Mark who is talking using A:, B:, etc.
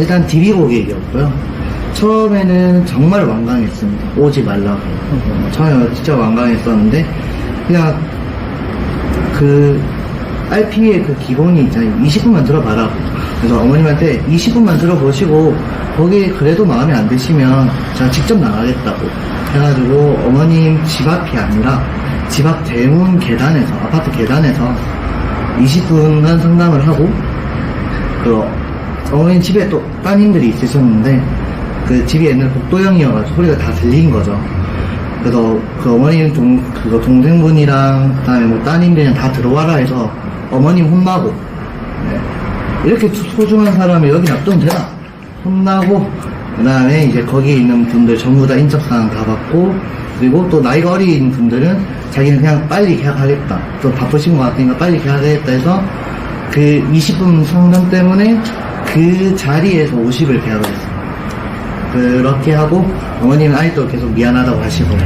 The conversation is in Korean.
A: 일단 DB 고객이었고요. 처음에는 정말 완강했습니다. 오지 말라고. 어, 처음에 진짜 완강했었는데, 그냥 그 RP의 그 기본이 있잖아요. 20분만 들어봐라. 그래서 어머님한테 20분만 들어보시고 거기 그래도 마음에 안 드시면 제가 직접 나가겠다고 해가지고 어머님 집 앞이 아니라 집 앞 대문 계단에서 아파트 계단에서 20분간 상담을 하고 그 어머님 집에 또 따님들이 있으셨는데 그 집이 옛날 복도형이어가지고 소리가 다 들린 거죠. 그래서 그 어머님 동, 그거 동생분이랑 그다음에 뭐 따님들이랑 다 들어와라 해서 어머님 혼나고 네. 이렇게 소중한 사람을 여기 놔두면 되나? 혼나고 그다음에 이제 거기에 있는 분들 전부 다 인적사항 다 받고 그리고 또 나이가 어린 분들은 자기는 그냥 빨리 계약하겠다. 또 바쁘신 것 같으니까 빨리 계약하겠다 해서 그 20분 상담 때문에 그 자리에서 50을 계약을 했어요. 그렇게 하고 어머님은 아직도 계속 미안하다고 하시고